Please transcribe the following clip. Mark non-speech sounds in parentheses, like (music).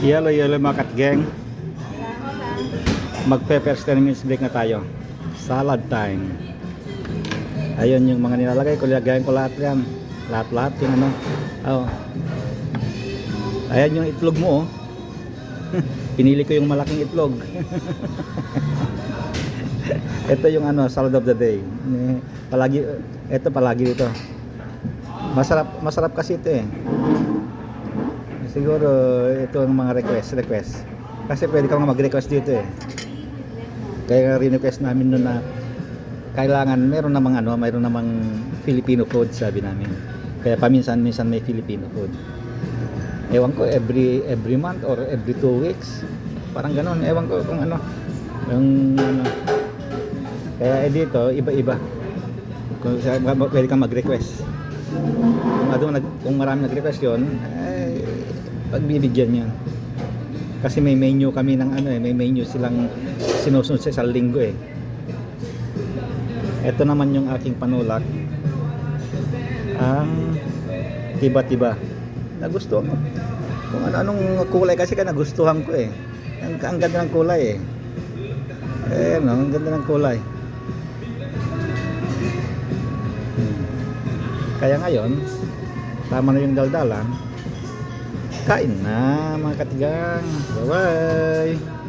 Yellow, yellow mga katgeng. Mag-pepper 10 minutes break na tayo. Salad time. Ayun yung mga nilalagay ko. Lagayan ko lahat yan. Lahat-lahat yung ano. Oh. Ayan yung itlog mo oh. (laughs) Pinili ko yung malaking itlog. (laughs) ito yung ano, salad of the day. Palagi, ito palagi dito. Masarap, masarap kasi ito eh. Siguro ito ang mga request, request. Kasi pwede ka nga mag-request dito eh. Kaya nga rin-request namin noon na kailangan meron namang ano, meron namang Filipino food sabi namin. Kaya paminsan-minsan may Filipino food. Ewan ko every every month or every two weeks. Parang ganoon. Ewan ko kung ano. Yung ano. Kaya eh dito iba-iba. Kung pwede kang mag-request. Kung, kung marami nag-request yun, eh, pagbibigyan yan. Kasi may menu kami ng ano eh, may menu silang sinusunod sa isang linggo eh. Ito naman yung aking panulak. Ang tiba-tiba. Nagustuhan ko. Kung ano anong kulay kasi ka nagustuhan ko eh. Ang, ang ganda ng kulay eh. Eh, no, ang ganda ng kulay. Hmm. Kaya ngayon, tama na yung daldalan. Kain na mga katigang. Bye-bye.